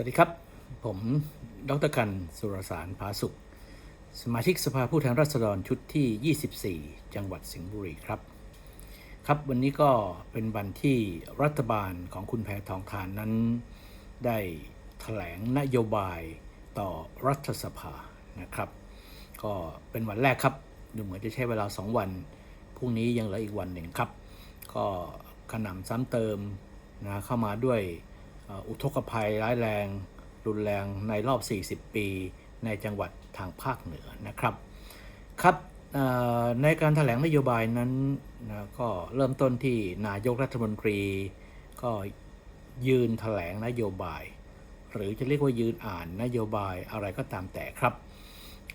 วัสดีครับ ผมดรกันสุรสารผาสุข สมาชิกสภาผู้แทนราษฎรชุดที่ 24 จังหวัดสิงห์บุรีครับ ครับวันนี้ก็เป็นวันที่รัฐบาลของคุณแพทองทานนั้น ได้แถลงนโยบายต่อรัฐสภานะครับ ก็เป็นวันแรกครับดูเหมือนจะใช้เวลา 2 วันพรุ่งนี้ยังเหลืออีกวันหนึ่งครับ ก็ขนำซ้ำเติมนะเข้ามาด้วย อุทกภัยร้ายแรง รุนแรงในรอบ 40 ปีในจังหวัดทางภาคเหนือนะครับ ครับในการถแถลงนโยบายนั้นนะก็เริ่มต้นที่นายกรัฐมนตรีก็ยืนถแถลงนโยบาย หรือจะเรียกว่ายืนอ่านนโยบายอะไรก็ตามแต่ครับ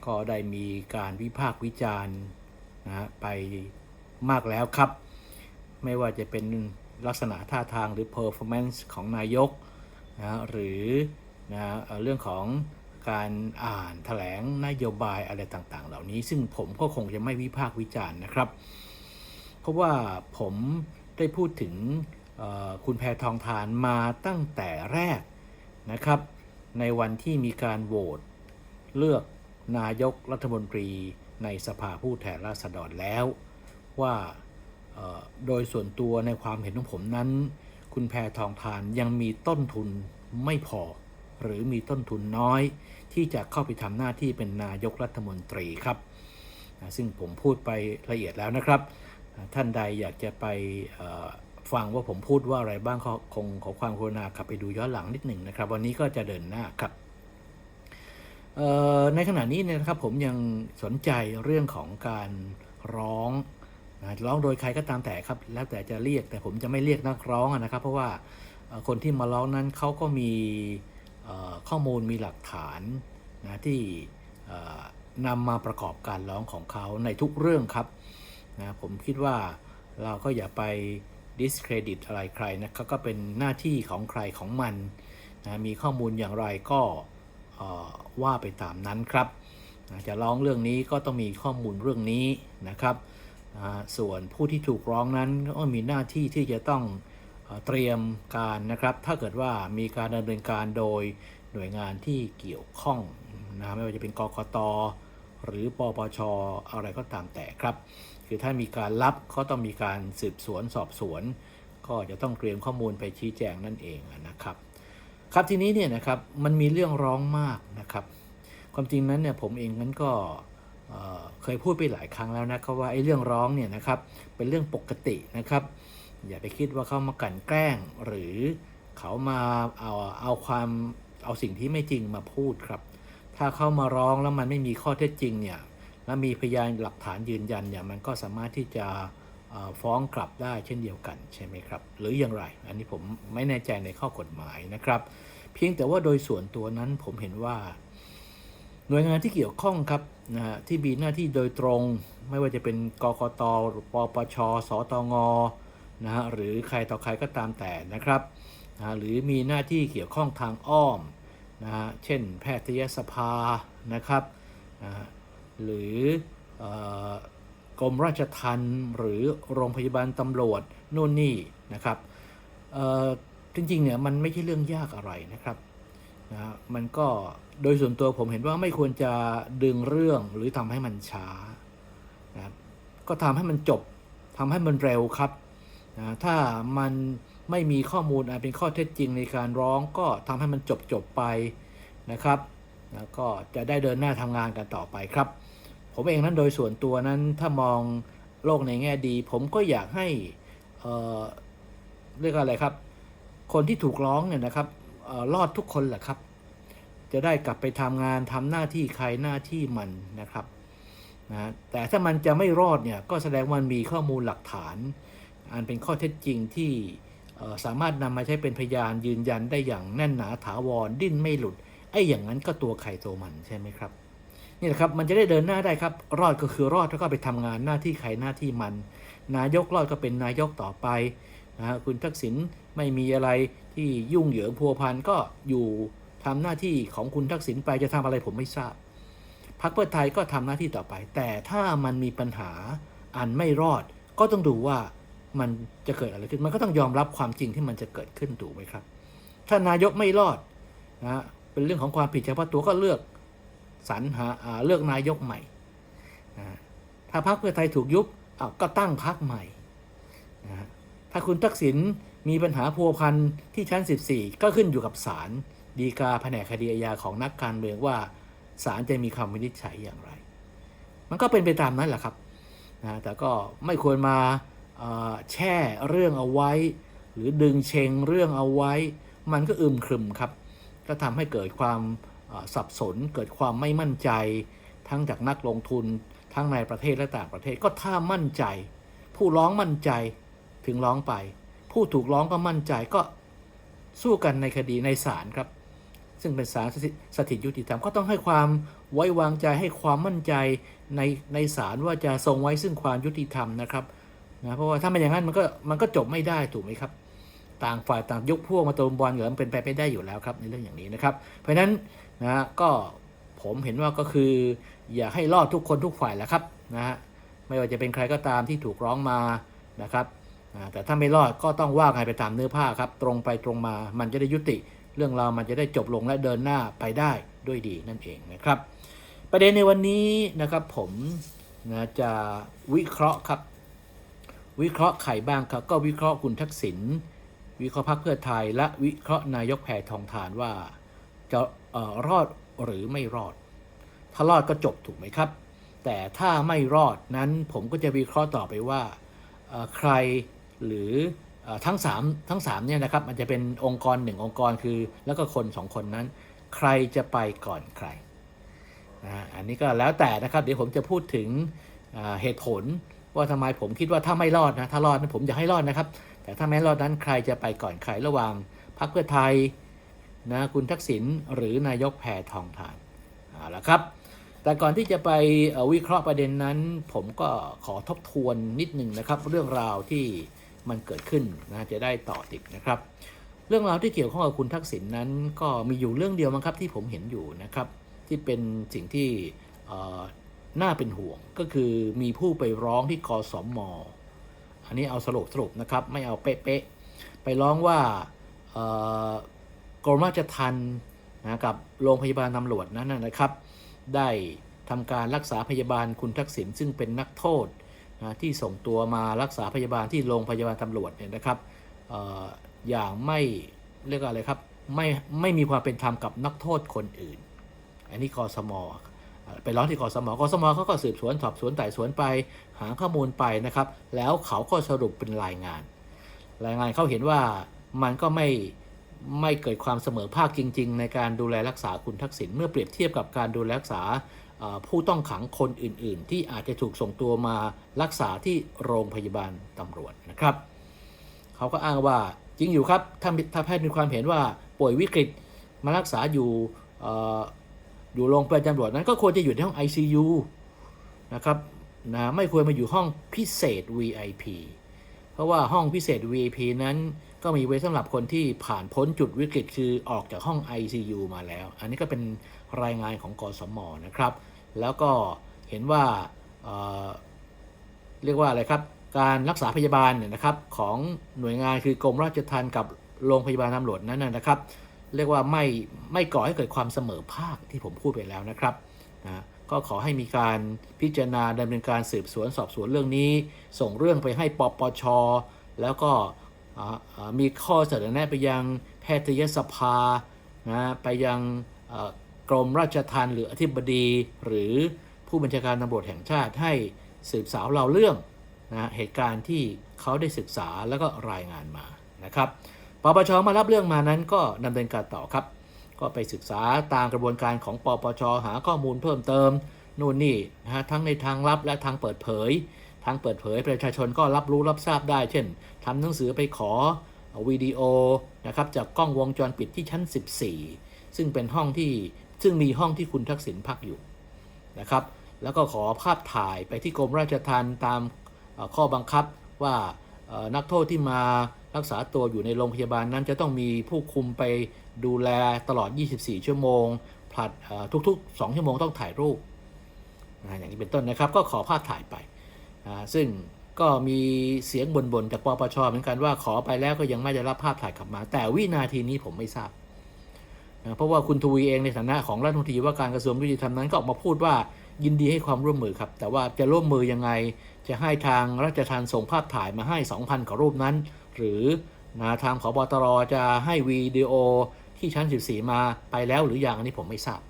ก็ได้มีการวิพากษ์วิจารณ์นะไปมากแล้วครับ ไม่ว่าจะเป็น ลักษณะท่าทางหรือ performance ของนายกนะหรือนะเอ่อเรื่องของการอ่านแถลงนโยบายอะไรต่างๆ เหล่านี้ ซึ่งผมก็คงจะไม่วิพากษ์วิจารณ์นะครับ เพราะว่าผมได้พูดถึงคุณแพทองทานมาตั้งแต่แรกนะครับ ในวันที่มีการโหวตเลือกนายกรัฐมนตรีในสภาผู้แทนราษฎรแล้ว ว่า โดยส่วนตัวในความเห็นของผมนั้น คุณแพทองทานยังมีต้นทุนไม่พอ หรือมีต้นทุนน้อย ที่จะเข้าไปทำหน้าที่เป็นนายกรัฐมนตรีครับ ซึ่งผมพูดไปละเอียดแล้วนะครับ ท่านใดอยากจะไปฟังว่าผมพูดว่าอะไรบ้างคงขอความกรุณากลับไปดูย้อนหลังนิดหนึ่งนะครับ วันนี้ก็จะเดินหน้าครับในขณะนี้นะครับผมยังสนใจเรื่องของการร้อง ร้องโดยใครก็ตามแต่ครับ แล้วแต่จะเรียกแต่ผมจะไม่เรียกนักร้องนะครับ เพราะว่าคนที่มาร้องนั้นเขาก็มีข้อมูลมีหลักฐานนะที่นำมาประกอบการร้องของเขาในทุกเรื่องครับนะผมคิดว่าเราก็อย่าไป discredit อะไรใครนะครับก็เป็นหน้าที่ของใครของมันนะมีข้อมูลอย่างไรก็ว่าไปตามนั้นครับอ่าจะร้องเรื่องนี้ก็ต้องมีข้อมูลเรื่องนี้นะครับ ส่วนผู้ที่ถูกร้องนั้นก็มีหน้าที่ที่จะต้องเตรียมการนะครับ ถ้าเกิดว่ามีการดำเนินการโดยหน่วยงานที่เกี่ยวข้องนะไม่ว่าจะเป็นกกต หรือปปชอะไรก็ตามแต่ครับ คือถ้ามีการรับก็ต้องมีการสืบสวนสอบสวน ก็จะต้องเตรียมข้อมูลไปชี้แจงนั่นเองนะครับ ครับทีนี้เนี่ยนะครับมันมีเรื่องร้องมากนะครับ ความจริงนั้นเนี่ยผมเองนั้นก็ เคยพูดไปหลายครั้งแล้วนะครับว่าไอ้เรื่องร้องเนี่ยนะครับเป็นเรื่องปกตินะครับ อย่าไปคิดว่าเขามากลั่นแกล้ง หรือเขามาเอาเอาความเอาสิ่งที่ไม่จริงมาพูดครับ ถ้าเขามาร้องแล้วมันไม่มีข้อเท็จจริงเนี่ยและมีพยานหลักฐานยืนยันเนี่ยมันก็สามารถที่จะฟ้องกลับได้เช่นเดียวกันใช่ไหมครับ หรืออย่างไร อันนี้ผมไม่แน่ใจในข้อกฎหมายนะครับ เพียงแต่ว่าโดยส่วนตัวนั้นผมเห็นว่า หน่วยงานที่เกี่ยวข้องครับ นะฮะที่มีหน้าที่โดยตรงไม่ว่าจะเป็นกกตหรือปปช สตงนะฮะหรือใครต่อใครก็ตามแต่นะครับนะหรือมีหน้าที่เกี่ยวข้องทางอ้อมนะฮะเช่น แพทยสภานะครับนะหรืออกรมราชทัณฑ์หรือโรงพยาบาลตำรวจนู่นนี่นะครับจริงๆเนี่ยมันไม่ใช่เรื่องยากอะไรนะครับ นะฮะมันก็โดยส่วนตัวผมเห็นว่าไม่ควรจะดึงเรื่องหรือทำให้มันช้านะครับก็ทำให้มันจบทำให้มันเร็วครับนะถ้ามันไม่มีข้อมูลอันเป็นข้อเท็จจริงในการร้องก็ทำให้มันจบจบไปนะครับแล้วก็จะได้เดินหน้าทำงานกันต่อไปครับ ผมเองนั้นโดยส่วนตัวนั้นถ้ามองโลกในแง่ดี ผมก็อยากให้เเรียกว่าอะไรครับ คนที่ถูกร้องเนี่ยนะครับ รอดทุกคนแหละครับ จะได้กลับไปทำงานทำหน้าที่ใครหน้าที่มันนะครับนะแต่ถ้ามันจะไม่รอดเนี่ยก็แสดงว่ามีข้อมูลหลักฐาน อันเป็นข้อเท็จจริงที่สามารถนำมาใช้เป็นพยานยืนยันได้อย่างแน่นหนาถาวรดิ้นไม่หลุดไอ้อย่างนั้นก็ตัวใครตัวมันใช่ไหมครับนี่แหละครับมันจะได้เดินหน้าได้ครับรอดก็คือรอดแล้วก็ไปทำงานหน้าที่ใครหน้าที่มัน นายกรอดก็เป็นนายกต่อไป นะฮะคุณทักษิณไม่มีอะไรที่ยุ่งเหยิงพัวพันก็อยู่ทำหน้าที่ของคุณทักษิณไปจะทำอะไรผมไม่ทราบพรรคเพื่อไทยก็ทำหน้าที่ต่อไป แต่ถ้ามันมีปัญหาอันไม่รอด ก็ต้องดูว่ามันจะเกิดอะไรขึ้น มันก็ต้องยอมรับความจริงที่มันจะเกิดขึ้นถูกไหมครับ ถ้านายกไม่รอดนะฮะเป็นเรื่องของความผิดเฉพาะตัวก็เลือกสรรหาเลือกนายกใหม่นะถ้าพรรคเพื่อไทยถูกยุบก็ตั้งพรรคใหม่นะ ถ้าคุณทักษิณมีปัญหาพัวพันที่ชั้น 14 ก็ขึ้นอยู่กับศาลดีกาแผนกคดีอาญาของนักการเมืองว่าศาลจะมีคำวินิจฉัยอย่างไร มันก็เป็นไปตามนั้นแหละครับนะแต่ก็ไม่ควรมาแช่เรื่องเอาไว้ หรือดึงเชงเรื่องเอาไว้ มันก็อึมครึมครับ ก็ทำให้เกิดความสับสน เกิดความไม่มั่นใจ ทั้งจากนักลงทุน ทั้งในประเทศและต่างประเทศก็ถ้ามั่นใจ ผู้ร้องมั่นใจ ถึงร้องไป ผู้ถูกร้องก็มั่นใจก็สู้กันในคดีในศาลครับ ซึ่งเป็นศาลสถิสถิตยุติธรรมก็ต้องให้ความไว้วางใจให้ความมั่นใจในในศาลว่าจะทรงไว้ซึ่งความยุติธรรมนะครับนะเพราะว่าถ้าไม่อย่างนั้นมันก็มันก็จบไม่ได้ถูกไหมครับ ต่างฝ่ายต่างยกพวกมาตมบอลเหงื่อมันเป็นไปไม่ได้อยู่แล้วครับในเรื่องอย่างนี้นะครับ เพราะฉะนั้นนะก็ผมเห็นว่าก็คือ อย่าให้รอดทุกคนทุกฝ่ายแหละครับนะฮะไม่ว่าจะเป็นใครก็ตามที่ถูกร้องมานะครับ แต่ถ้าไม่รอดก็ต้องว่ากันไปตามเนื้อผ้าครับ ตรงไปตรงมา มันจะได้ยุติ เรื่องราวมันจะได้จบลงและเดินหน้าไปได้ด้วยดีนั่นเองนะครับ ประเด็นในวันนี้นะครับผมนะจะวิเคราะห์ครับ วิเคราะห์ใครบ้างครับ ก็วิเคราะห์คุณทักษิณวิเคราะห์พรรคเพื่อไทย และวิเคราะห์นายกแพทองทานว่า จะออรอดหรือไม่รอด ถ้ารอดก็จบถูกไหมครับ แต่ถ้าไม่รอดนั้นผมก็จะวิเคราะห์ต่อไปว่าใคร หรืออทั้ง3ทั้ง3เนี่ยนะครับมันจะเป็นองค์กรหนึ่งองค์กรคือ แล้วก็คนสองคนนั้น ใครจะไปก่อนใครนะอันนี้ก็แล้วแต่นะครับเดี๋ยวผมจะพูดถึงเหตุผลว่าทำไมผมคิดว่าถ้าไม่รอดนะถ้ารอดนะผมอยากให้รอดนะครับ แต่ถ้าไม่รอดนั้นใครจะไปก่อนใครระหว่างพรรคเพื่อไทยนะคุณทักษิณหรือนายกแพทองทานเอาละครับ แต่ก่อนที่จะไปวิเคราะห์ประเด็นนั้น ผมก็ขอทบทวนนิดหนึ่งนะครับ เรื่องราวที่ มันเกิดขึ้นนะจะได้ต่อติดนะครับ เรื่องราวที่เกี่ยวข้องกับคุณทักษิณนั้น ก็มีอยู่เรื่องเดียวมั้งครับที่ผมเห็นอยู่นะครับ ที่เป็นสิ่งที่เอ่อน่าเป็นห่วงก็คือมีผู้ไปร้องที่กสมอันนี้เอาสรุปสรุปนะครับไม่เอาเป๊ะๆไปร้องว่าเอ่อกรมราชทัณฑ์นะกับโรงพยาบาลตำรวจนั้นนะครับ ได้ทำการรักษาพยาบาลคุณทักษิณซึ่งเป็นนักโทษ ที่ส่งตัวมารักษาพยาบาลที่โรงพยาบาลตำรวจเนี่ยนะครับอย่างไม่เรียกอะไรครับไม่ไม่มีความเป็นธรรมกับนักโทษคนอื่น อันนี้กสมอไปร้องที่กสมกสมเขาก็สืบสวนสอบสวนไต่สวนไปหาข้อมูลไปนะครับ แล้วเขาก็สรุปเป็นรายงาน รายงานเขาเห็นว่ามันก็ไม่ไม่เกิดความเสมอภาคจริง ๆ ในการดูแลรักษาคุณทักษิณเมื่อเปรียบเทียบกับการดูแลรักษา ผู้ต้องขังคนอื่น ๆ ที่อาจจะถูกส่งตัวมารักษาที่โรงพยาบาลตำรวจนะครับ เขาก็อ้างว่าจริงอยู่ครับถ้าถ้าแพทย์มีความเห็นว่าป่วยวิกฤตมารักษาอยู่เอ่ออยู่โรงพยาบาลตำรวจนั้นก็ควรจะอยู่ในห้อง ICU นะครับนะไม่ควรมาอยู่ห้องพิเศษ VIP เพราะว่าห้องพิเศษ VIP นั้นก็มีไว้สำหรับคนที่ผ่านพ้นจุดวิกฤตคือออกจากห้อง ICU มาแล้ว อันนี้ก็เป็น รายงานของกสมนะครับ แล้วก็เห็นว่าเเรียกว่าอะไรครับ การรักษาพยาบาลเนี่ยนะครับของหน่วยงานคือกรมราชทัณฑ์กับโรงพยาบาลตำรวจนั้นนะครับ เรียกว่าไม่ไม่ก่อให้เกิดความเสมอภาคที่ผมพูดไปแล้วนะครับนะก็ขอให้มีการพิจารณาดำเนินการสืบสวนสอบสวนเรื่องนี้ ส่งเรื่องไปให้ปปช แล้วก็มีข้อเสนอแนะไปยังแพทยสภานะไปยัง กรมราชทัณฑ์หรืออธิบดี หรือผู้บัญชาการตำรวจแห่งชาติให้สืบสาวเราเรื่องนะเหตุการณ์ที่เขาได้ศึกษาแล้วก็รายงานมานะครับปปชมารับเรื่องมานั้นก็ดำเนินการต่อครับ ก็ไปศึกษาตามกระบวนการของปปชหาข้อมูลเพิ่มเติมนู่นนี่นะฮะทั้งในทางลับและทางเปิดเผย ทางเปิดเผยประชาชนก็รับรู้รับทราบได้ เช่นทำหนังสือไปขอวิดีโอนะครับจากกล้องวงจรปิดที่ชั้น 14 ซึ่งเป็นห้องที่ ซึ่งมีห้องที่คุณทักษิณพักอยู่นะครับ แล้วก็ขอภาพถ่ายไปที่กรมราชทัณฑ์ตามข้อบังคับว่านักโทษที่มารักษาตัวอยู่ในโรงพยาบาลนั้นจะต้องมีผู้คุมไปดูแลตลอด 24 ชั่วโมงผลัดทุกๆ 2 ชั่วโมงต้องถ่ายรูป อย่างนี้เป็นต้นนะครับ ก็ขอภาพถ่ายไป ซึ่งก็มีเสียงบ่นๆ จากปปชเหมือนกันว่าขอไปแล้วก็ยังไม่ได้รับภาพถ่ายกลับมา แต่วินาทีนี้ผมไม่ทราบ เพราะว่าคุณทวีเองในฐานะของรัฐมนตรีว่าการกระทรวงยุติธรรมนั้นก็ออกมาพูดว่ายินดีให้ความร่วมมือครับ แต่ว่าจะร่วมมือยังไง จะให้ทางราชทานส่งภาพถ่ายมาให้ 2,000กว่ารูปนั้น หรือนะทางผบตรจะให้วิดีโอที่ชั้น 14 มาไปแล้วหรืออยังอันนี้ผมไม่ทราบ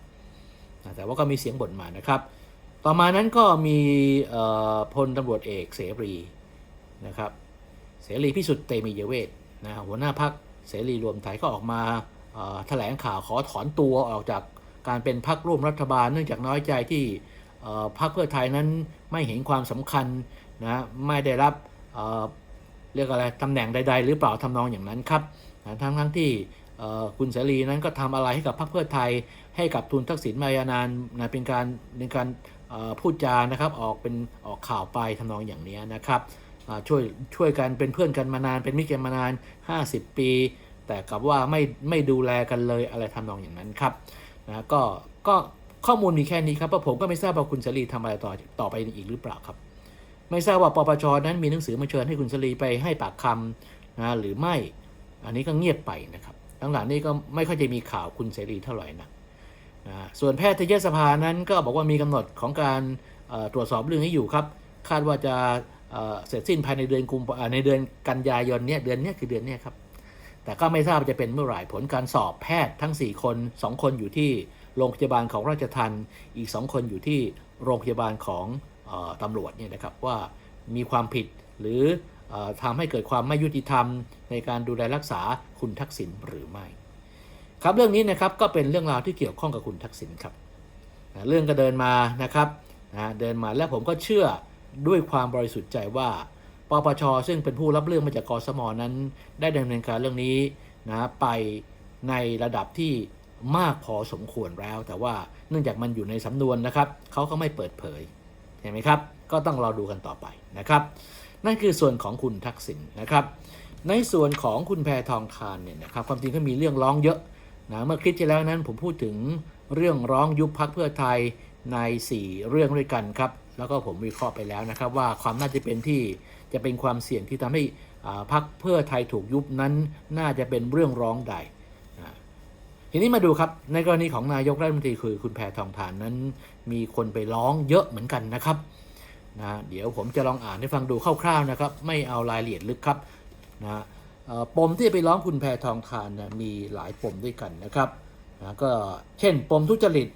แต่ว่าก็มีเสียงบ่นมานะครับ ต่อมานั้นก็มีพลตำรวจเอกเสรีนะครับ เสรีพิสุทธิ์เตมียเวทนะหัวหน้าพักเสรีรวมไทยก็ออกมา แถลงข่าวขอถอนตัวออกจากการเป็นพักร่วมรัฐบาล เนื่องจากน้อยใจที่เอ่อพักเพื่อไทยนั้นไม่เห็นความสำคัญนะไม่ได้รับเเรียกอะไรตำแหน่งใด ๆ หรือเปล่าทำนองอย่างนั้นครับนะทั้งทั้งที่คุณเสรีนั้นก็ทำอะไรให้กับพรรคเพื่อไทย ให้กับทุนทักษิณมายานานนะเป็นการเป็นการพูดจานะครับออกเป็นออกข่าวไปทำนองอย่างนี้นะครับช่วยช่วยกันเป็นเพื่อนกันมานานเป็นมิตรกันมานาน 50 ปี แต่กลับว่าไม่ไม่ดูแลกันเลยอะไรทำนองอย่างนั้นครับนะก็ก็ข้อมูลมีแค่นี้ครับเพราะผมก็ไม่ทราบว่าคุณสรีทำอะไรต่อต่อไปอีกหรือเปล่าครับ ไม่ทราบว่าปปชนั้นมีหนังสือมาเชิญให้คุณสรีไปให้ปากคำนะหรือไม่ อันนี้ก็เงียบไปนะครับหลังๆนี้ก็ไม่ค่อยจะมีข่าวคุณเสรีเท่าไหร่นะนะส่วนแพทยสภานั้นก็บอกว่ามีกำหนดของการตรวจสอบเรื่องนี้อยู่ครับ คาดว่าจะเสร็จสิ้นภายในเดือนกุมภาในเดือนกันยายนเนี่ยเดือนเนี้ยคือเดือนเนี้ยครับ แต่ก็ไม่ทราบจะเป็นเมื่อไหร่ผลการสอบแพทย์ทั้ง 4 คน 2 คนอยู่ที่โรงพยาบาลของราชทันอีก 2 คนอยู่ที่โรงพยาบาลของออตำรวจเนี่ยนะครับว่ามีความผิดหรืออทำให้เกิดความไม่ยุติธรรม ในการดูแลรักษาคุณทักษิณหรือไม่ ครับเรื่องนี้นะครับก็เป็นเรื่องราวที่เกี่ยวข้องกับคุณทักษิณครับนะเรื่องก็เดินมานะครับนะเดินมาแล้วผมก็เชื่อด้วยความบริสุทธิ์ใจว่า ปปช ซึ่งเป็นผู้รับเรื่องมาจากกสมนั้น ได้ดำเนินการเรื่องนี้นะไปในระดับที่มากพอสมควรแล้ว แต่ว่าเนื่องจากมันอยู่ในสำนวนนะครับเขาก็ไม่เปิดเผยเห็นไหมครับ ก็ต้องรอดูกันต่อไปนะครับ นั่นคือส่วนของคุณทักษิณนะครับ ในส่วนของคุณแพทองทานเนี่ยนะครับความจริงก็มีเรื่องร้องเยอะนะเมื่อคลิปที่แล้วนั้นผมพูดถึงเรื่องร้องยุบพักเพื่อไทยใน 4 เรื่องด้วยกันครับ แล้วก็ผมวิเคราะห์ไปแล้วนะครับว่าความน่าจะเป็นที่ จะเป็นความเสี่ยงที่ทำให้อ่าพักเพื่อไทยถูกยุบนั้น น่าจะเป็นเรื่องร้องใดทีนี้มาดูครับในกรณีของนายกรัฐมนตรีคือคุณแพทองทานนั้น มีคนไปร้องเยอะเหมือนกันนะครับนะเดี๋ยวผมจะลองอ่านให้ฟังดูคร่าวๆนะครับ ไม่เอารายละเอียดลึกครับนะปมที่ไปร้องคุณแพทองทานนะมีหลายปมด้วยกันนะครับนะก็เช่นปมทุจริต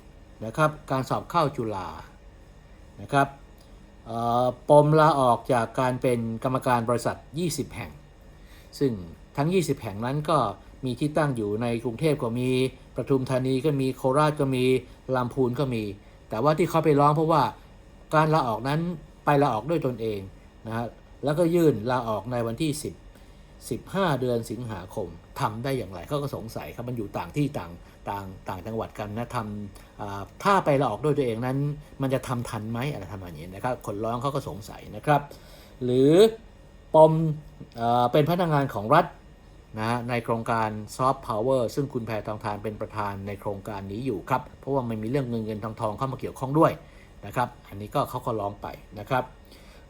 นะครับ การสอบเข้าจุฬานะครับ ปมลาออกจากการเป็นกรรมการบริษัท 20 แห่ง ซึ่งทั้ง 20 แห่งนั้นก็มีที่ตั้งอยู่ในกรุงเทพก็มีปทุมธานีก็มีโคราชก็มีลำพูนก็มี แต่ว่าที่เขาไปร้องเพราะว่าการลาออกนั้นไปลาออกด้วยตนเองนะฮะแล้วก็ยื่นลาออกในวันที่ 10 15 เดือนสิงหาคมทำได้อย่างไรเขาก็สงสัยครับมันอยู่ต่างที่ต่าง ต่างต่างจังหวัดกันนะทำถ้าไปละออกด้วยตัวเองนั้น มันจะทำทันไหมอะไรทำอย่างนี้นะครับคนร้องเขาก็สงสัยนะครับ หรือปมเอเป็นพนักงานของรัฐนะฮะในโครงการซอฟต์พาวเวอร์ซึ่งคุณแพทองทานเป็นประธานในโครงการนี้อยู่ครับ เพราะว่ามันมีเรื่องเงินเงินทองทองเข้ามาเกี่ยวข้องด้วยนะครับ อันนี้ก็เขาก็ร้องไปนะครับ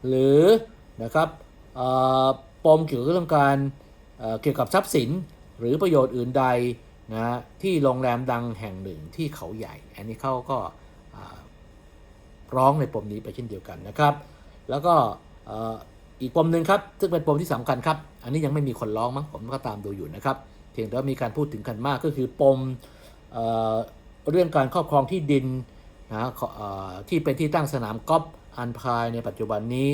หรือนะครับปมเกี่ยวกับเรื่องการเเกี่ยวกับทรัพย์สิน หรือประโยชน์อื่นใด นะที่โรงแรมดังแห่งหนึ่งที่เขาใหญ่ อันนี้เขาก็ร้องในปมนี้ไปเช่นเดียวกันนะครับ แล้วก็อีกปมหนึ่งครับ ซึ่งเป็นปมที่สำคัญครับ อันนี้ยังไม่มีคนร้องมั้งผมก็ตามดูอยู่นะครับ เพียงแต่ว่ามีการพูดถึงกันมากก็คือปมเอเรื่องการครอบครองที่ดินนะที่เป็นที่ตั้งสนามกอล์ฟอันพายในปัจจุบันนี้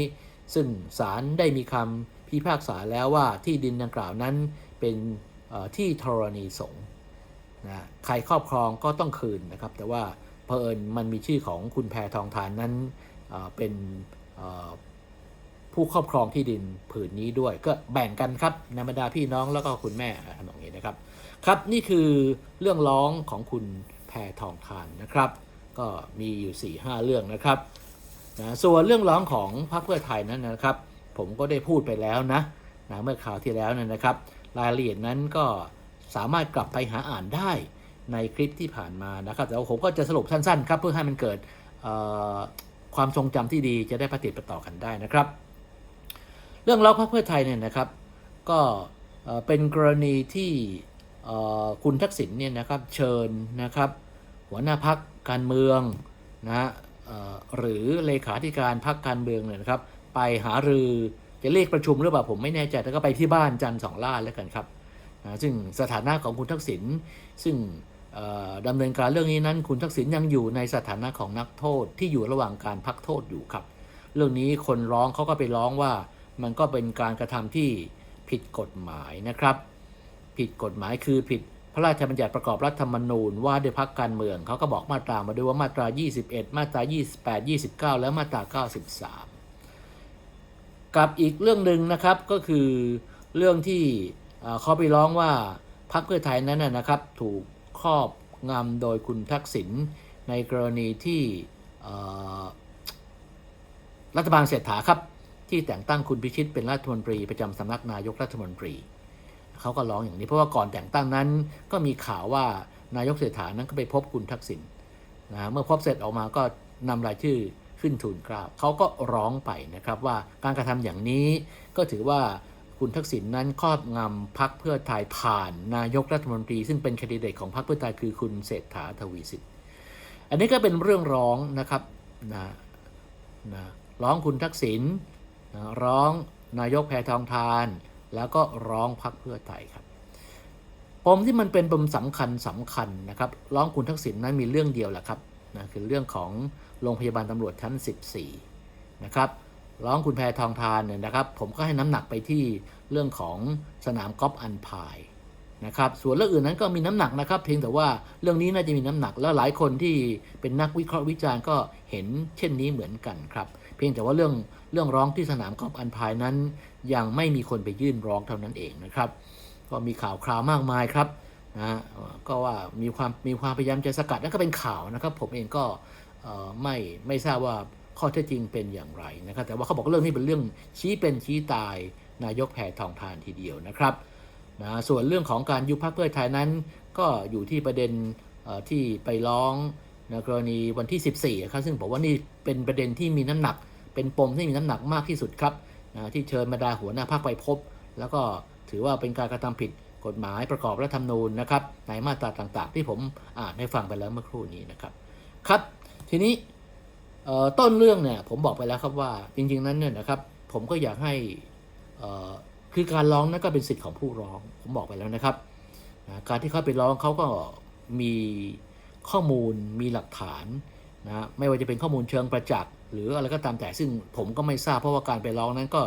ซึ่งศาลได้มีคำพิพากษาแล้วว่าที่ดินดังกล่าวนั้นเป็นที่ธรณีสงฆ์ นะใครครอบครองก็ต้องคืนนะครับ แต่ว่าเผอิญมันมีชื่อของคุณแพทองทานนั้นเป็นผู้ครอบครองที่ดินผืนนี้ด้วย ก็แบ่งกันครับนบรรดาพี่น้องแล้วก็คุณแม่ทำอย่างนี้นะครับ ครับนี่คือเรื่องร้องของคุณแพทองทานนะครับ ก็มีอยู่4ี่ห้าเรื่องนะครับนะส่วนเรื่องร้องของพรรคเพื่อไทยนั้นนะครับ ผมก็ได้พูดไปแล้วนะนะเมื่อคราวที่แล้วนะนะครับ รายละเอียดนั้นก็ สามารถกลับไปหาอ่านได้ในคลิปที่ผ่านมานะครับ แต่ว่าผมก็จะสรุปสั้นๆครับ เพื่อให้มันเกิดความทรงจำที่ดีจะได้ปฏิดประต่อกันได้นะครับ เรื่องร้องพรรคเพื่อไทยเนี่ยนะครับ ก็เป็นกรณีที่คุณทักษิณเนี่ยนะครับเชิญนะครับ หัวหน้าพักการเมืองนะฮะหรือเลขาธิการพักการเมืองเนี่ยนะครับ ไปหารือจะเรียกประชุมหรือเปล่าผมไม่แน่ใจแต่ก็ไปที่บ้านจันทร์สองล่าแล้วกันครับ ซึ่งสถานะของคุณทักษิณซึ่งดำเนินการเรื่องนี้นั้น คุณทักษิณยังอยู่ในสถานะของนักโทษที่อยู่ระหว่างการพักโทษอยู่ครับ เรื่องนี้คนร้องเขาก็ไปร้องว่ามันก็เป็นการกระทำที่ผิดกฎหมายนะครับ ผิดกฎหมายคือผิดพระราชบัญญัติประกอบรัฐธรรมนูญว่าด้วยพักการเมืองเขาก็บอกมาตรามาด้วยว่ามาตรา 21 มาตรา 28 29 และมาตรา 93 กับอีกเรื่องหนึ่งนะครับก็คือเรื่องที่ เขาไปร้องว่าพรรคเพื่อไทยนั้นนะครับถูกครอบงำโดยคุณทักษิณในกรณีที่รัฐบาลเศรษฐาครับ ที่แต่งตั้งคุณพิชิตเป็นรัฐมนตรีประจำสำนักนายกรัฐมนตรี เขาก็ร้องอย่างนี้เพราะว่าก่อนแต่งตั้งนั้น ก็มีข่าวว่านายกเศรษฐานั้นก็ไปพบคุณทักษิณนะเมื่อพบเสร็จออกมาก็นำรายชื่อขึ้นทูลกล้าเขาก็ร้องไปนะครับว่าการกระทำอย่างนี้ก็ถือว่า คุณทักษิณนั้นครอบงำพักเพื่อไทยผ่านนายกรัฐมนตรี ซึ่งเป็นคดิเดตของพรรคเพื่อไทยคือคุณเศรษฐาทวีสินอันนี้ก็เป็นเรื่องร้องนะครับนะนะร้องคุณทักษิณนะร้องนายกแพทองทาน แล้วก็ร้องพักเพื่อไทยครับปมที่มันเป็นปมสำคัญสำคัญนะครับ ร้องคุณทักษิณนั้นมีเรื่องเดียวแหละครับนะคือเรื่องของโรงพยาบาลตำรวจชั้น 14 นะครับ ร้องคุณแพทองทานเนี่ยนะครับ ผมก็ให้น้ำหนักไปที่เรื่องของสนามกอล์ฟอันพายนะครับ ส่วนเรื่องอื่นนั้นก็มีน้ำหนักนะครับ เพียงแต่ว่าเรื่องนี้น่าจะมีน้ำหนักแล้วหลายคนที่เป็นนักวิเคราะห์วิจารณ์ก็เห็นเช่นนี้เหมือนกันครับ เพียงแต่ว่าเรื่องเรื่องร้องที่สนามกอล์ฟอันพายนั้น ยังไม่มีคนไปยื่นร้องเท่านั้นเองนะครับ ก็มีข่าวคราวมากมายครับนะก็ว่ามีความมีความพยายามจะสกัดนั่นก็เป็นข่าวนะครับ ผมเองก็ไม่ไม่ทราบว่า ข้อเท็จจริงเป็นอย่างไรนะครับแต่ว่าเขาบอกเรื่องนี้เป็นเรื่องชี้เป็นชี้ตายนายกแพทองทานทีเดียวนะครับนะส่วนเรื่องของการยุบพรรคเพื่อไทยนั้น ก็อยู่ที่ประเด็นที่ไปร้องในกรณีวันที่ 14ครับซึ่งบอกว่านี่เป็นประเด็นที่มีน้ำหนัก เป็นปมที่มีน้ำหนักมากที่สุดครับนะที่เชิญบรรดาหัวหน้าพรรคไปพบ แล้วก็ถือว่าเป็นการกระทำผิดกฎหมายประกอบรัฐธรรมนูญนะครับในมาตราต่างๆ ที่ผมอ่านให้ฟังไปแล้วเมื่อครู่นี้นะครับครับ ทีนี้ ต้นเรื่องเนี่ยผมบอกไปแล้วครับว่าจริงๆนั้นเนี่ยนะครับผมก็อยากให้คือการร้องนั้นก็เป็นสิทธิ์ของผู้ร้องผมบอกไปแล้วนะครับนะการที่เขาไปร้องเขาก็มีข้อมูลมีหลักฐานนะไม่ว่าจะเป็นข้อมูลเชิงประจักษ์หรืออะไรก็ตามแต่ซึ่งผมก็ไม่ทราบเพราะว่าการไปร้องนั้นก็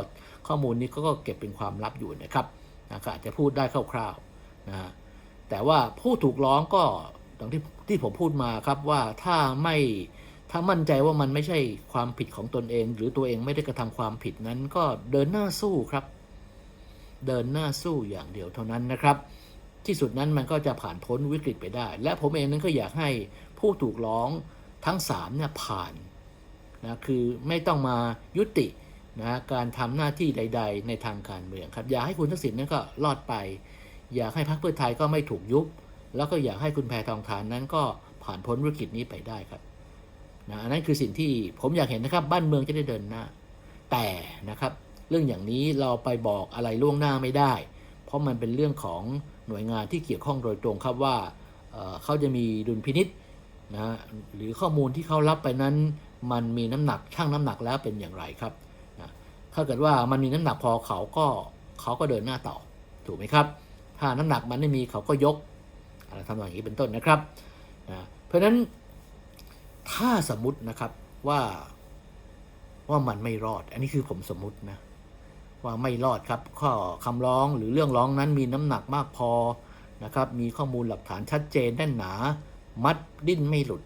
ข้อมูลนี้เขาก็เก็บเป็นความลับอยู่นะครับนะก็อาจจะพูดได้คร่าวๆนะแต่ว่าผู้ถูกร้องก็อย่างที่ที่ผมพูดมาครับว่าถ้าไม่ ถ้ามั่นใจว่ามันไม่ใช่ความผิดของตนเอง หรือตัวเองไม่ได้กระทำความผิดนั้นก็เดินหน้าสู้ครับ เดินหน้าสู้อย่างเดียวเท่านั้นนะครับ ที่สุดนั้นมันก็จะผ่านพ้นวิกฤตไปได้ และผมเองนั้นก็อยากให้ผู้ถูกร้องทั้งสามเนี่ยผ่านนะคือไม่ต้องมายุตินะการทำหน้าที่ใด ๆ ในทางการเมืองครับ อยากให้คุณทักษิณนั้นก็รอดไป อยากให้พรรคเพื่อไทยก็ไม่ถูกยุบ แล้วก็อยากให้คุณแพทองทานนั้นก็ผ่านพ้นวิกฤตนี้ไปได้ครับ นะอันนั้นคือสิ่งที่ผมอยากเห็นนะครับ บ้านเมืองจะได้เดินหน้า แต่นะครับ เรื่องอย่างนี้เราไปบอกอะไรล่วงหน้าไม่ได้ เพราะมันเป็นเรื่องของหน่วยงานที่เกี่ยวข้องโดยตรงครับว่าเเขาจะมีดุลพินิษนะหรือข้อมูลที่เขารับไปนั้น มันมีน้ำหนักช่างน้ำหนักแล้วเป็นอย่างไรครับนะถ้าเกิดว่ามันมีน้ำหนักพอเขาก็เขาก็เดินหน้าต่อถูกไหมครับ ถ้าน้ำหนักมันไม่มีเขาก็ยกอะไรทำอย่างนี้เป็นต้นนะครับนะเพราะฉะนั้น ถ้าสมมตินะครับว่าว่ามันไม่รอด อันนี้คือผมสมมตินะ ว่าไม่รอดครับ ข้อคำร้องหรือเรื่องร้องนั้นมีน้ำหนักมากพอนะครับ มีข้อมูลหลักฐานชัดเจนแน่นหนา มัดดิ้นไม่หลุด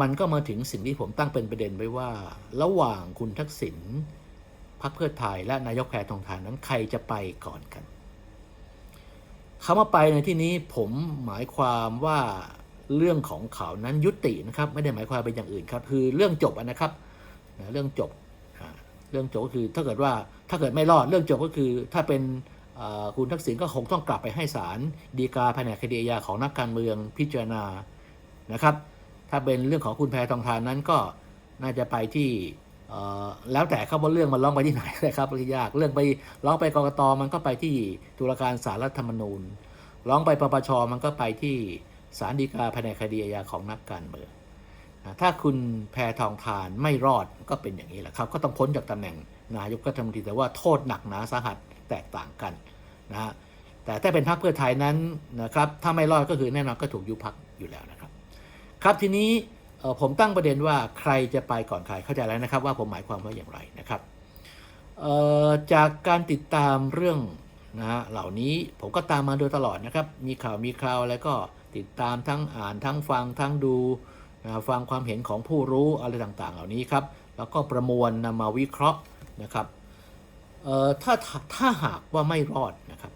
มันก็มาถึงสิ่งที่ผมตั้งเป็นประเด็นไว้ว่า ระหว่างคุณทักษิณพรรคเพื่อไทยและนายกแพทองทานนั้นใครจะไปก่อนกันคำว่าไปในที่นี้ผมหมายความว่า เรื่องของเขานั้นยุตินะครับ ไม่ได้หมายความเป็นอย่างอื่นครับ คือเรื่องจบนะครับเรื่องจบเรื่องจบก็คือถ้าเกิดว่าถ้าเกิดไม่รอดเรื่องจบก็คือ ถ้าเป็นคุณทักษิณก็คงต้องกลับไปให้ศาลฎีกาแผนกคดีอาญาของนักการเมืองพิจารณานะครับ ถ้าเป็นเรื่องของคุณแพทองทานนั้นก็น่าจะไปที่แล้วแต่ครับว่าเรื่องมันร้องไปที่ไหนนะครับยากเรื่องไปร้องไปกรกตมันก็ไปที่ตุลาการศาลรัฐธรรมนูญ ร้องไปปปชมันก็ไปที่ ศาลฎีกาแผนกคดีอาญาของนักการเมืองถ้าคุณแพทองทานไม่รอดก็เป็นอย่างนี้แหละครับ ก็ต้องพ้นจากตำแหน่งนายกรัฐมนตรีแต่ว่าโทษหนักหนาสาหัสแตกต่างกันนะฮะแต่ถ้าเป็นพรรคเพื่อไทยนั้นนะครับถ้าไม่รอดก็คือแน่นอนก็ถูกยุบพรรคอยู่แล้วนะครับ ครับทีนี้ผมตั้งประเด็นว่าใครจะไปก่อนใครเข้าใจแล้วนะครับ ว่าผมหมายความว่าอย่างไรนะครับจากการติดตามเรื่องนะฮะเหล่านี้ผมก็ตามมาโดยตลอดนะครับ มีข่าวมีคราวแล้วก็ ติดตามทั้งอ่านทั้งฟังทั้งดูฟังความเห็นของผู้รู้อะไรต่างๆ เหล่านี้ครับ แล้วก็ประมวลนำมาวิเคราะห์นะครับถ้าถ้าหากว่าไม่รอดนะครับ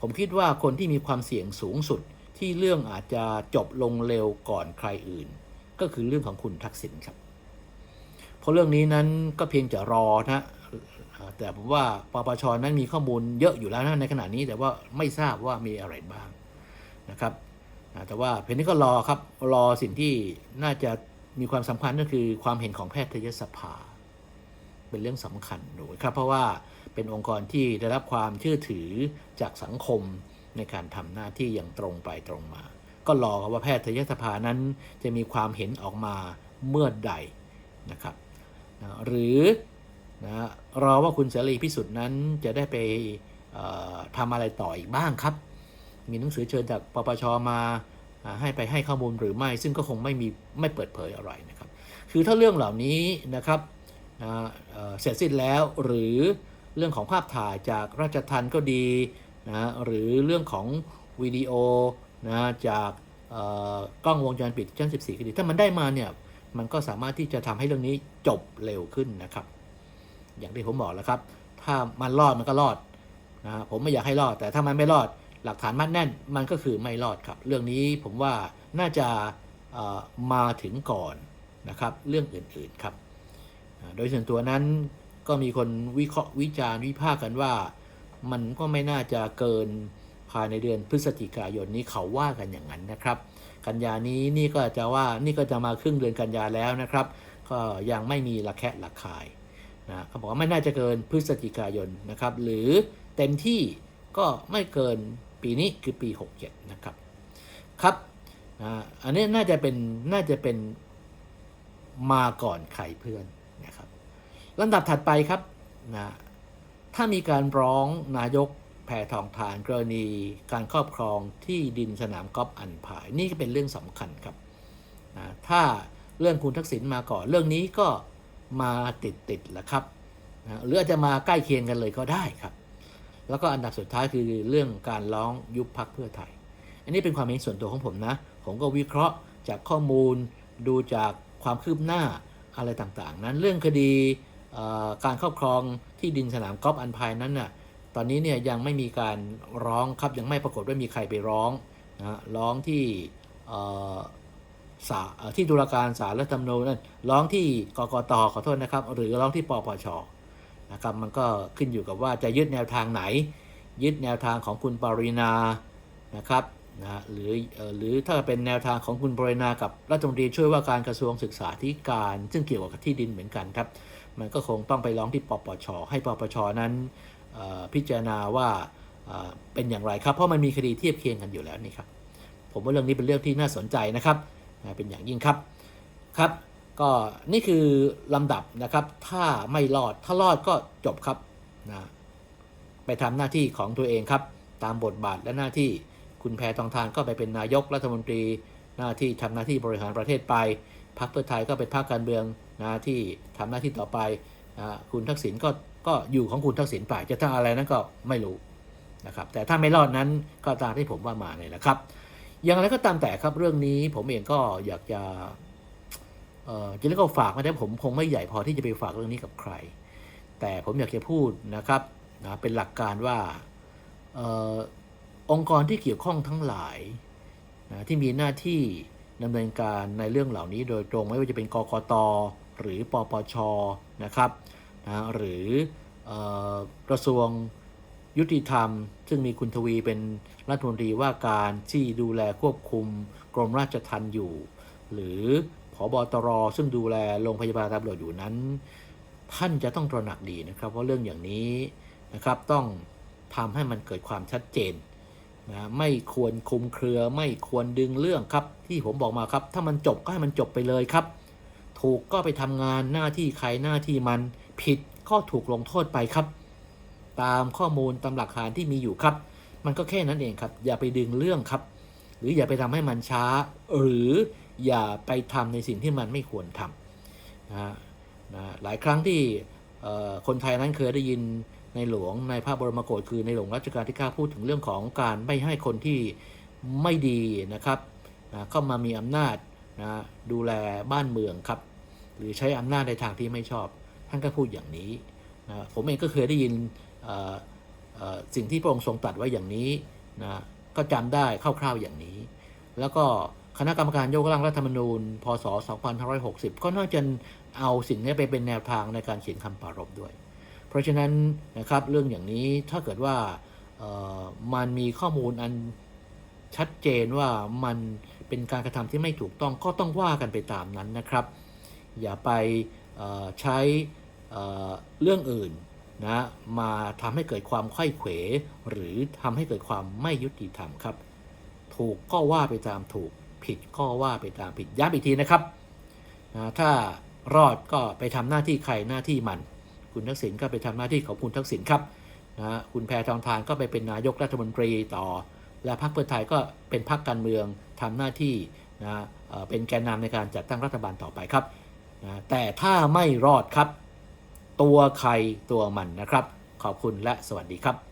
ผมคิดว่าคนที่มีความเสี่ยงสูงสุดที่เรื่องอาจจะจบลงเร็วก่อนใครอื่น ก็คือเรื่องของคุณทักษิณครับ เพราะเรื่องนี้นั้นก็เพียงจะรอนะแต่ผมว่าปปชนั้นมีข้อมูลเยอะอยู่แล้วนะในขณะนี้แต่ว่าไม่ทราบว่ามีอะไรบ้างนะครับ แต่ว่าเพนนี้ก็รอครับรอสิ่งที่น่าจะมีความสำคัญก็คือความเห็นของแพทยสภา เป็นเรื่องสำคัญด้วยครับ เพราะว่าเป็นองค์กรที่ได้รับความเชื่อถือจากสังคมในการทำหน้าที่อย่างตรงไปตรงมา ก็รอครับว่าแพทยสภานั้นจะมีความเห็นออกมาเมื่อใดนะครับนะหรือนะรอว่าคุณเสรีพิสุทธิ์นั้นจะได้ไปทำอะไรต่ออีกบ้างครับ มีหนังสือเชิญจากปปชมาให้ไปให้ข้อมูลหรือไม่ ซึ่งก็คงไม่มีไม่เปิดเผยอะไรนะครับ คือถ้าเรื่องเหล่านี้นะครับเเสร็จสิ้นแล้วหรือเรื่องของภาพถ่ายจากราชทันก็ดีนะหรือเรื่องของวิดีโอนะจากกล้องวงจรปิดชั้น 14 ก็ดี ถ้ามันได้มาเนี่ยมันก็สามารถที่จะทำให้เรื่องนี้จบเร็วขึ้นนะครับ อย่างที่ผมบอกแล้วครับ ถ้ามันรอดมันก็รอดนะผมไม่อยากให้รอด แต่ถ้ามันไม่รอด หลักฐานมัดแน่นมันก็คือไม่รอดครับ เรื่องนี้ผมว่าน่าจะมาถึงก่อนนะครับ เรื่องอื่นๆครับ โดยส่วนตัวนั้นก็มีคนวิเคราะห์วิจารณ์วิพากษ์กันว่า มันก็ไม่น่าจะเกินภายในเดือนพฤศจิกายนนี้เขาว่ากันอย่างนั้นนะครับ กันยานี้นี่ก็จะว่านี่ก็จะมาครึ่งเดือนกันยาแล้วนะครับ ก็ยังไม่มีระแคะระคายนะเขาบอกว่าไม่น่าจะเกินพฤศจิกายนนะครับ หรือเต็มที่ก็ไม่เกิน ปีนี้คือปี 67 นะครับ ครับอันนี้น่าจะเป็นน่าจะเป็นมาก่อนใครเพื่อนนะครับลำดับถัดไปครับนะถ้ามีการร้องนายกแพทองทานกรณีการครอบครองที่ดินสนามกอล์ฟอันพาย นี่ก็เป็นเรื่องสำคัญครับนะถ้าเรื่องคุณทักษิณมาก่อนเรื่องนี้ก็มาติดติดๆแหละครับนะหรืออาจจะมาใกล้เคียงกันเลยก็ได้ครับ แล้วก็อันดับสุดท้ายคือเรื่องการร้องยุบพักเพื่อไทย อันนี้เป็นความเห็นส่วนตัวของผมนะ ผมก็วิเคราะห์จากข้อมูล ดูจากความคืบหน้าอะไรต่างๆ นั้นเรื่องคดีการครอบครองที่ดินสนามกอล์ฟอันพายนั้นน่ะ ตอนนี้เนี่ยยังไม่มีการร้องครับ ยังไม่ปรากฏว่ามีใครไปร้องนะร้องที่ศาที่ตุลาการศาลรัฐธรรมนูญนั่นร้องที่กกตขอโทษนะครับ หรือร้องที่ปปช นะครับมันก็ขึ้นอยู่กับว่าจะยึดแนวทางไหน ยึดแนวทางของคุณปรินานะครับนะหรือหรือถ้าเป็นแนวทางของคุณปรินากับรัฐมนตรีช่วยว่าการกระทรวงศึกษาธิการ ซึ่งเกี่ยวกับที่ดินเหมือนกันครับ มันก็คงต้องไปร้องที่ปปชให้ปปชนั้นพิจารณาว่าเป็นอย่างไรครับ เพราะมันมีคดีเทียบเคียงกันอยู่แล้วนี่ครับ ผมว่าเรื่องนี้เป็นเรื่องที่น่าสนใจนะครับ เป็นอย่างยิ่งครับ ครับ ก็นี่คือลำดับนะครับ ถ้าไม่รอดถ้ารอดก็จบครับนะไปทำหน้าที่ของตัวเองครับ ตามบทบาทและหน้าที่คุณแพทองทานก็ไปเป็นนายกรัฐมนตรีหน้าที่ทำหน้าที่บริหารประเทศไปพรรคเพื่อไทยก็เป็นพรรคการเมืองหน้าที่ทำหน้าที่ต่อไปอ่าคุณทักษิณก็ก็อยู่ของคุณทักษิณไปจะทำอะไรนั้นก็ไม่รู้นะครับแต่ถ้าไม่รอดนั้นก็ตามที่ผมว่ามาเนี่ยแหละครับ อย่างไรก็ตามแต่ครับเรื่องนี้ผมเองก็อยากจะ จะเรียกว่าฝากไม่ได้ผมคงไม่ใหญ่พอที่จะไปฝากเรื่องนี้กับใคร แต่ผมอยากจะพูดนะครับนะเป็นหลักการว่าออองค์กรที่เกี่ยวข้องทั้งหลายนะที่มีหน้าที่ดำเนินการในเรื่องเหล่านี้โดยตรงไม่ว่าจะเป็นกกต หรือปปชนะครับนะหรือเออกระทรวงยุติธรรม ซึ่งมีคุณทวีเป็นรัฐมนตรีว่าการที่ดูแลควบคุมกรมราชทัณฑ์อยู่ หรือ ผอบอตรซึ่งดูแลโรงพยาบาลตำรวจอยู่นั้น ท่านจะต้องตระหนักดีนะครับว่าเรื่องอย่างนี้นะครับต้องทำให้มันเกิดความชัดเจนนะไม่ควรคุมเครือไม่ควรดึงเรื่องครับ ที่ผมบอกมาครับ ถ้ามันจบก็ให้มันจบไปเลยครับ ถูกก็ไปทำงานหน้าที่ใครหน้าที่มันผิดก็ถูกลงโทษไปครับ ตามข้อมูลตามหลักฐานที่มีอยู่ครับ มันก็แค่นั้นเองครับ อย่าไปดึงเรื่องครับ หรืออย่าไปทำให้มันช้า หรือ อย่าไปทำในสิ่งที่มันไม่ควรทำนะฮะนะหลายครั้งที่คนไทยนั้นเคยได้ยินในหลวงในพระบรมโกศคือในหลวงรัชกาลที่ 9 พูดถึงเรื่องของการไม่ให้คนที่ไม่ดีนะครับนะเข้ามามีอำนาจนะดูแลบ้านเมืองครับ หรือใช้อำนาจในทางที่ไม่ชอบ ท่านก็พูดอย่างนี้นะผมเองก็เคยได้ยินสิ่งที่พระองค์ทรงตรัสไว้อย่างนี้นะก็จำได้คร่าวๆอย่างนี้ แล้วก็ คณะกรรมการยกร่างรัฐธรรมนูญ พศ 2560 ก็น่าจะเอาสิ่งนี้ไปเป็นแนวทางในการเขียนคำปรารภด้วย เพราะฉะนั้นนะครับเรื่องอย่างนี้ถ้าเกิดว่ามันมีข้อมูลอันชัดเจนว่ามันเป็นการกระทำที่ไม่ถูกต้องก็ต้องว่ากันไปตามนั้นนะครับ อย่าไปใช้เรื่องอื่นนะมาทำให้เกิดความไขว้เขว หรือทำให้เกิดความไม่ยุติธรรมครับ ถูกก็ว่าไปตามถูก ผิดก็ว่าไปตามผิดย้ำอีกทีนะครับถ้ารอดก็ไปทำหน้าที่ใครหน้าที่มัน คุณทักษิณก็ไปทำหน้าที่ของคุณทักษิณครับนะคุณแพทองทานก็ไปเป็นนายกรัฐมนตรีต่อ และพรรคเพื่อไทยก็เป็นพรรคการเมืองทำหน้าที่นะเป็นแกนนำในการจัดตั้งรัฐบาลต่อไปครับนะแต่ถ้าไม่รอดครับ ตัวใครตัวมันนะครับ ขอบคุณและสวัสดีครับ